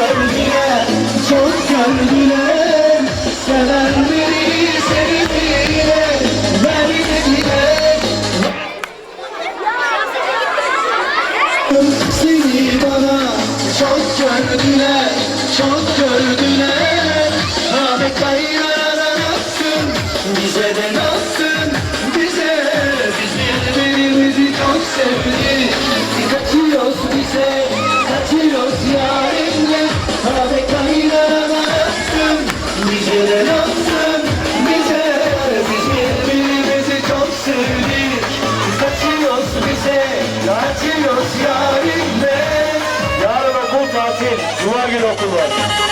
gördüler, çok gördüler Sevenleri sevdiler, vermediler Seni bana çok gördüler, çok gördüler Ahmet nasılsın, bize de bize, kaçıyoruz yarimle Yarın okul tatil. Cuma günü okul var.